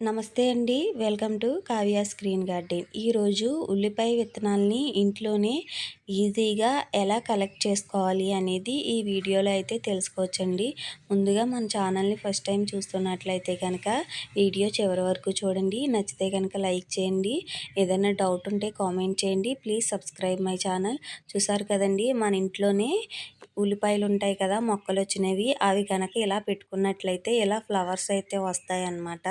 నమస్తే అండి. Welcome to Kavya screen garden. ఈరోజు ఉల్లిపాయ విత్తనాల్ని ఇంట్లోనే ఈజీగా ఎలా కలెక్ట్ చేసుకోవాలి అనేది ఈ వీడియోలో అయితే తెలుసుకోవచ్చండి. ముందుగా మన ఛానల్ని ఫస్ట్ టైం చూస్తున్నట్లయితే కనుక వీడియో చివరి వరకు చూడండి. నచ్చితే కనుక లైక్ చేయండి. ఏదైనా డౌట్ ఉంటే కామెంట్ చేయండి. Please subscribe my channel. చూసారు కదండి మన ఇంట్లోనే ఉల్లిపాయలు ఉంటాయి కదా మొక్కలు వచ్చినవి అవి కనుక ఇలా పెట్టుకున్నట్లయితే ఇలా ఫ్లవర్స్ అయితే వస్తాయి అన్నమాట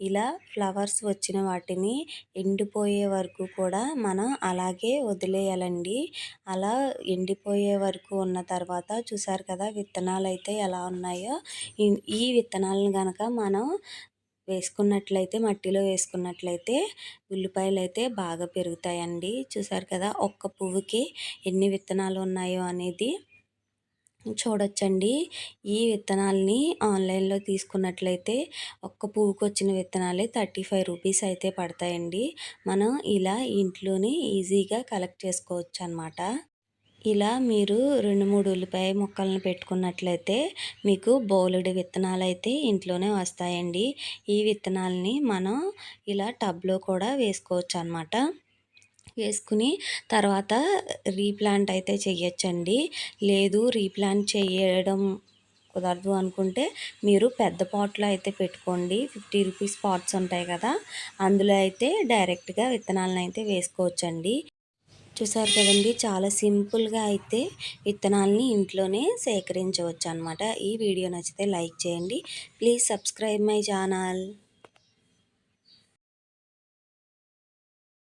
ఇలా ఫ్లవర్స్ వచ్చిన వాటిని ఎండిపోయే వరకు కూడా మనం అలాగే వదిలేయాలండి. అలా ఎండిపోయే వరకు ఉన్న తర్వాత చూసారు కదా విత్తనాలు అయితే ఎలా ఉన్నాయో ఈ విత్తనాలను కనుక మనం వేసుకున్నట్లయితే మట్టిలో వేసుకున్నట్లయితే ఉల్లిపాయలు అయితే బాగా పెరుగుతాయండి. చూసారు కదా ఒక్క పువ్వుకి ఎన్ని విత్తనాలు ఉన్నాయో అనేది చూడొచ్చండి. ఈ విత్తనాలని ఆన్లైన్లో తీసుకున్నట్లయితే ఒక్క పువ్వుకు వచ్చిన విత్తనాలే థర్టీ ఫైవ్ రూపీస్ అయితే పడతాయండి. మనం ఇలా ఇంట్లోనే ఈజీగా కలెక్ట్ చేసుకోవచ్చు అనమాట ఇలా మీరు రెండు మూడు ఉల్లిపాయ మొక్కలను పెట్టుకున్నట్లయితే మీకు బౌలుడి విత్తనాలు అయితే ఇంట్లోనే వస్తాయండి. ఈ విత్తనాలని మనం ఇలా టబ్లో కూడా వేసుకోవచ్చు అనమాట వేసుకుని తర్వాత రీప్లాంట్ అయితే చెయ్యొచ్చండి. లేదు రీప్లాంట్ చేయడం కుదరదు అనుకుంటే మీరు పెద్ద పాట్లో అయితే పెట్టుకోండి. ఫిఫ్టీ రూపీస్ పాట్స్ ఉంటాయి కదా అందులో అయితే డైరెక్ట్గా విత్తనాలను అయితే వేసుకోవచ్చండి. చూసారు కదండి చాలా సింపుల్గా అయితే విత్తనాలని ఇంట్లోనే సేకరించవచ్చు అనమాట ఈ వీడియో నచ్చితే లైక్ చేయండి. Please subscribe my channel.